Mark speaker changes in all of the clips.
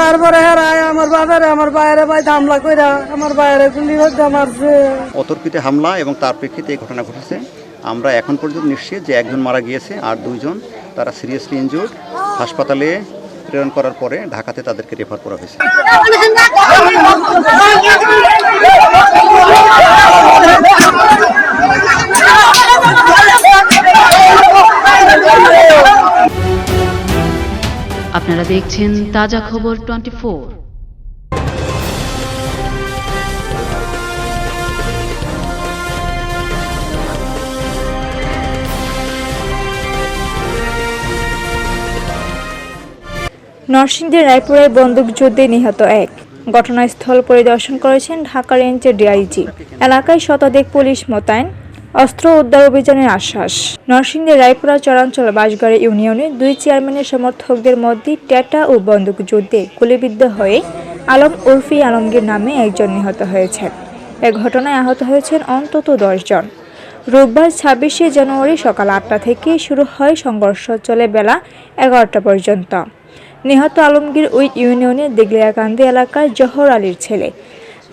Speaker 1: তারপরে হেরায় আমার আমার বাইরে ভাই হামলা কইরা আমার বাইরে গুলি হতে মারছে।
Speaker 2: অতর্কিত হামলা এবং তার প্রেক্ষিতে এই ঘটনা ঘটেছে। আমরা এখন পর্যন্ত নিশ্চিত যে একজন মারা গিয়েছে আর দুইজন তারা সিরিয়াসলি ইনজুর্ড হাসপাতালে প্রেরণ করার পরে ঢাকাতে তাদেরকে রেফার করা হয়েছে।
Speaker 3: আপনারা দেখছেন তাজা খবর টোয়েন্টি
Speaker 4: নরসিংদীর রায়পুরের বন্দুকযুদ্ধে নিহত এক। ঘটনাস্থল পরিদর্শন করেছেন ঢাকা রেঞ্জের ডিআইজি। এলাকায় শতাধিক পুলিশ মোতায়েন অস্ত্র উদ্ধার অভিযানের আশ্বাস। নরসিংদীর রায়পুরা চরাঞ্চল বাঁশগাড়ি ইউনিয়নে দুই চেয়ারম্যানের সমর্থকদের মধ্যে টেটা ও বন্দুকযুদ্ধে গুলিবিদ্ধ হয়ে আলম উর্ফি আলমগীর নামে একজন নিহত হয়েছেন। এ ঘটনায় আহত হয়েছেন অন্তত দশজন রোববার ছাব্বিশে জানুয়ারি সকাল আটটা থেকে শুরু হয় সংঘর্ষ, চলে বেলা এগারোটা পর্যন্ত। নিহত আলমগীর ওই ইউনিয়নের দিগলিয়াকান্দি এলাকার জহর আলীর ছেলে।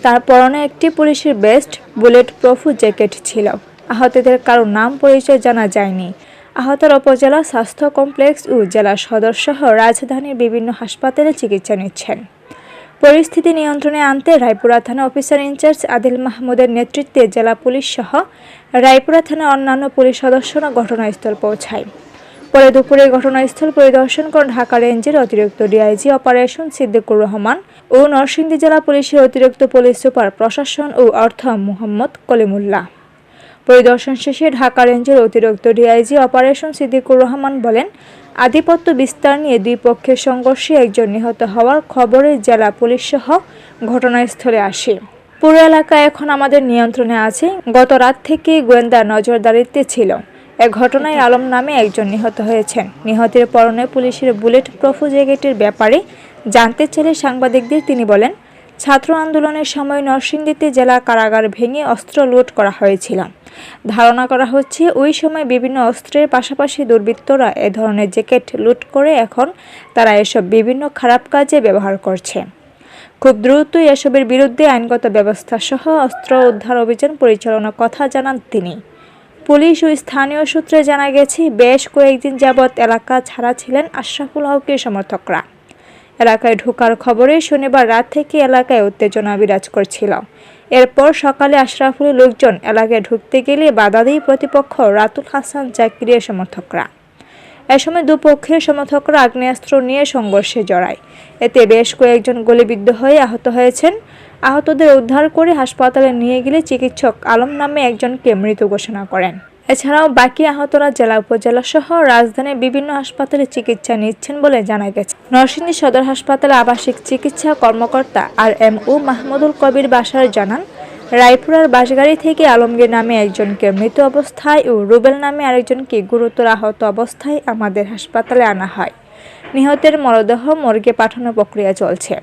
Speaker 4: তার পরনে একটি পুলিশের বেস্ট বুলেট প্রফু জ্যাকেট ছিল। আহতদের কারও নাম পরিচয় জানা যায়নি। আহতর উপজেলা স্বাস্থ্য কমপ্লেক্স ও জেলা সদর সহ রাজধানীর বিভিন্ন হাসপাতালে চিকিৎসা নিচ্ছেন। পরিস্থিতি নিয়ন্ত্রণে আনতে রায়পুরা থানা অফিসার ইনচার্জ আদিল মাহমুদের নেতৃত্বে জেলা পুলিশ সহ রায়পুরা থানার অন্যান্য পুলিশ সদস্যরা ঘটনাস্থল পৌঁছায়। পরে দুপুরে ঘটনাস্থল পরিদর্শন করেন ঢাকা রেঞ্জের অতিরিক্ত ডিআইজি অপারেশন সিদ্দিকুর রহমান ও নরসিংদী জেলা পুলিশের অতিরিক্ত পুলিশ সুপার প্রশাসন ও অর্থ মোহাম্মদ কলিমুল্লাহ। পরিদর্শন শেষে ঢাকা রেঞ্জের অতিরিক্ত ডিআইজি অপারেশন সিদ্দিকুর রহমান বলেন, আধিপত্য বিস্তার নিয়ে দুই পক্ষের সংঘর্ষে একজন নিহত হওয়ার খবরে জেলা পুলিশ সহ ঘটনাস্থলে আসে। পুরো এলাকা এখন আমাদের নিয়ন্ত্রণে আছে। গত রাত থেকে গোয়েন্দা নজরদারিতে ছিল। এ ঘটনায় আলম নামে একজন নিহত হয়েছেন। নিহতের পরনে পুলিশের বুলেট প্রফু জ্যাকেটের ব্যাপারে জানতে চাইলে সাংবাদিকদের তিনি বলেন ছাত্র আন্দোলনের সময় নরসিংদীতে জেলা কারাগার ভেঙে অস্ত্র লুট করা হয়েছিল। ধারণা করা হচ্ছে, ওই সময় বিভিন্ন অস্ত্রের পাশাপাশি দুর্বৃত্তরা এ ধরনের জ্যাকেট লুট করে এখন তারা এসব বিভিন্ন খারাপ কাজে ব্যবহার করছে। খুব দ্রুতই এসবের বিরুদ্ধে আইনগত ব্যবস্থা সহ অস্ত্র উদ্ধার অভিযান পরিচালনার কথা জানান তিনি। পুলিশ ও স্থানীয় সূত্রে জানা গেছে, বেশ কয়েকদিন যাবৎ এলাকা ছাড়া ছিলেন আশরাফুল হকের সমর্থকরা। এলাকায় ঢোকার খবরে শনিবার রাত থেকে এলাকায় উত্তেজনা বিরাজ করছিল। এরপর সকালে আশরাফুলের লোকজন এলাকায় ঢুকতে গেলে বাধা দিয়ে প্রতিপক্ষ রাতুল হাসান জাকিরের সমর্থকরা। এ সময় দুপক্ষের সমর্থকরা আগ্নেয়াস্ত্র নিয়ে সংঘর্ষে জড়ায়। এতে বেশ কয়েকজন গুলিবিদ্ধ হয়ে আহত হয়েছেন। আহতদের উদ্ধার করে হাসপাতালে নিয়ে গেলে চিকিৎসক আলম নামে একজনকে মৃত ঘোষণা করেন। এছাড়াও বাকি আহতরা জেলা উপজেলা সহ রাজধানীর বিভিন্ন হাসপাতালে চিকিৎসা নিচ্ছেন বলে জানা গেছে। নরসিংদী সদর হাসপাতালে আবাসিক চিকিৎসা কর্মকর্তা আর এম ও মাহমুদুল কবির বাসার জানান, রায়পুরার বাসগাড়ি থেকে আলমগীর নামে একজনকে মৃত অবস্থায় ও রুবেল নামে আরেকজনকে গুরুতর আহত অবস্থায় আমাদের হাসপাতালে আনা হয়। নিহতের মরদেহ মর্গে পাঠানোর প্রক্রিয়া চলছে।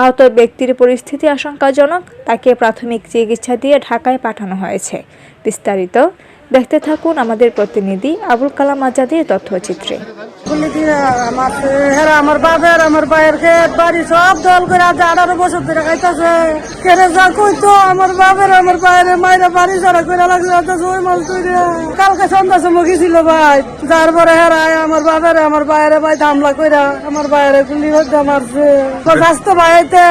Speaker 4: আহত ব্যক্তির পরিস্থিতি আশঙ্কাজনক, তাকে প্রাথমিক চিকিৎসা দিয়ে ঢাকায় পাঠানো হয়েছে। বিস্তারিত দেখতে থাকুন আমাদের প্রতিনিধি আবুল কালাম আজাদের তথ্যচিত্রে।
Speaker 1: হেরা, আমার বাবার আমার খেত, বাড়ি সব দল আঠারো বছর ধরে যা কইতো, আমার আমার বাড়ি কালকে সন্ধ্যা সময় ভাই, যার পরে হেরায় আমার বাবার আমার ভাইয়ের ভাই হামলা কইরা, আমার ভাইয়ের গুলি হতে মারছে। তো ভাইতে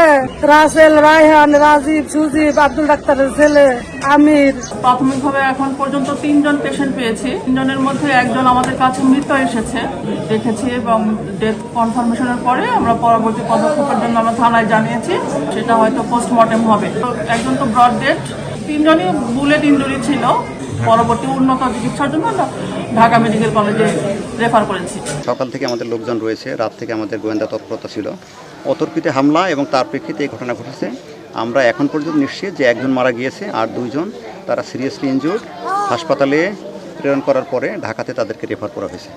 Speaker 1: রাসেল, রায়হান, রাজীব, সুজীব, আব্দুল ডাক্তারের ছেলে, আমির।
Speaker 5: প্রাথমিকভাবে এখন পর্যন্ত তিনজন পেশেন্ট পেয়েছি। তিনজনের মধ্যে একজন আমাদের কাছে মৃত এসেছে। দেখেছি এবং ডেথ কনফার্মেশনের পরে আমরা পরবর্তী পদক্ষেপের জন্য আমরা থানায় জানিয়েছি, সেটা হয়তো পোস্টমর্টেম হবে। তো একজন তো ব্রড ডেট তিনজনই বুলেট ইঞ্জুরি ছিল। পরবর্তী উন্নত চিকিৎসার জন্য ঢাকা মেডিকেল কলেজে রেফার করেছি।
Speaker 2: সকাল থেকে আমাদের লোকজন রয়েছে, রাত থেকে আমাদের গোয়েন্দা তৎপরতা ছিল। অতর্কিতে হামলা এবং তার প্রেক্ষিতে এই ঘটনা ঘটেছে। আমরা এখন পর্যন্ত নিশ্চিত যে একজন মারা গিয়েছে আর দুইজন তারা সিরিয়াসলি ইনজুর্ড হাসপাতালে প্রেরণ করার পরে ঢাকাতে তাদেরকে রেফার করা হয়েছে।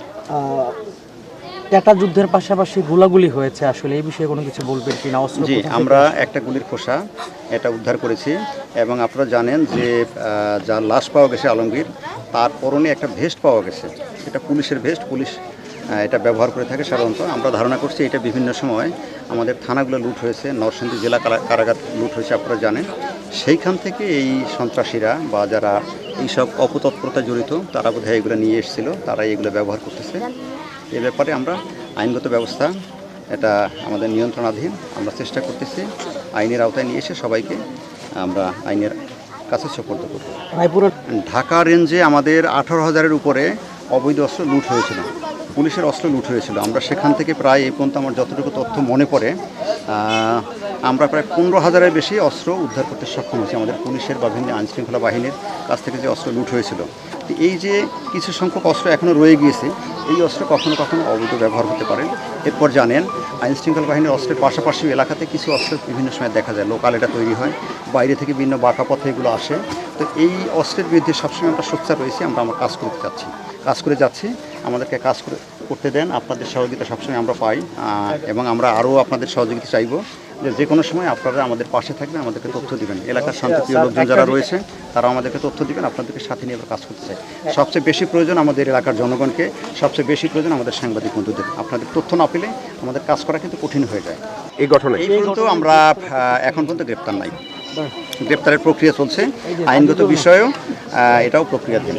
Speaker 6: টাটা যুদ্ধের পাশাপাশি গোলাগুলি হয়েছে আসলে এই বিষয়ে কোনো কিছু বলবেন কিনা? অস্ত্র
Speaker 2: জি আমরা একটা গুলির খোসা এটা উদ্ধার করেছি এবং আপনারা জানেন যে যার লাশ পাওয়া গেছে আলমগীর তার পরনে একটা ভেস্ট পাওয়া গেছে। এটা পুলিশের ভেস্ট পুলিশ এটা ব্যবহার করে থাকে সাধারণত। আমরা ধারণা করছি এটা বিভিন্ন সময় আমাদের থানাগুলো লুট হয়েছে নরসিংদী জেলা কারা- কারাগার লুট হয়েছে আপনারা জানেন। সেইখান থেকে এই সন্ত্রাসীরা বা যারা এইসব অপতৎপরতা জড়িত তারা বোধহয় এগুলো নিয়ে এসেছিল তারা এগুলো ব্যবহার করতেছে। এ ব্যাপারে আমরা আইনগত ব্যবস্থা এটা আমাদের নিয়ন্ত্রণাধীন আমরা চেষ্টা করতেছি আইনের আওতায় নিয়ে এসে সবাইকে আমরা আইনের কাছে সোপর্দ করব।
Speaker 6: রায়পুরের
Speaker 2: ঢাকা রেঞ্জে আমাদের আঠারো হাজারের উপরে অবৈধ অস্ত্র লুট হয়েছিল। পুলিশের অস্ত্র লুট হয়েছিল। আমরা সেখান থেকে প্রায় এই পর্যন্ত আমার যতটুকু তথ্য মনে পড়ে আমরা প্রায় পনেরো হাজারের বেশি অস্ত্র উদ্ধার করতে সক্ষম হয়েছি আমাদের পুলিশের বা ভিন্ন আইনশৃঙ্খলা বাহিনীর কাছ থেকে যে অস্ত্র লুট হয়েছিল। এই যে কিছু সংখ্যক অস্ত্র এখনও রয়ে গিয়েছে, এই অস্ত্র কখনো কখনো অবৈধ ব্যবহার হতে পারে। এরপর জানেন, আইনশৃঙ্খলা বাহিনীর অস্ত্রের পাশাপাশি এলাকাতে কিছু অস্ত্র বিভিন্ন সময় দেখা যায়। লোকাল এটা তৈরি হয়, বাইরে থেকে বিভিন্ন বাঁকা পথে এগুলো আসে। তো এই অস্ত্রের বিরুদ্ধে সবসময় আমরা সোচ্চার রয়েছি আমরা আমার কাজ করতে যাচ্ছি। কাজ করে যাচ্ছি আমাদেরকে কাজ করে করতে দেন আপনাদের সহযোগিতা সবসময় আমরা পাই এবং আমরা আরও আপনাদের সহযোগিতা চাইব যে যে কোনো সময় আপনারা আমাদের পাশে থাকবেন আমাদেরকে তথ্য দিবেন। এলাকার শান্তিপ্রিয় লোকজন যারা রয়েছে তারা আমাদেরকে তথ্য দিবেন আপনাদেরকে সাথে নিয়ে আমরা কাজ করতে চাই। সবচেয়ে বেশি প্রয়োজন আমাদের এলাকার জনগণকে সবচেয়ে বেশি প্রয়োজন আমাদের সাংবাদিক বন্ধুদের। আপনাদের তথ্য না পেলে আমাদের কাজ করা কিন্তু কঠিন হয়ে যায়।
Speaker 7: এই ঘটনায়?
Speaker 2: এই পর্যন্ত আমরা এখন পর্যন্ত গ্রেপ্তার নাই। গ্রেপ্তারের প্রক্রিয়া চলছে। আইনগত বিষয়েও এটাও প্রক্রিয়া প্রক্রিয়াধীন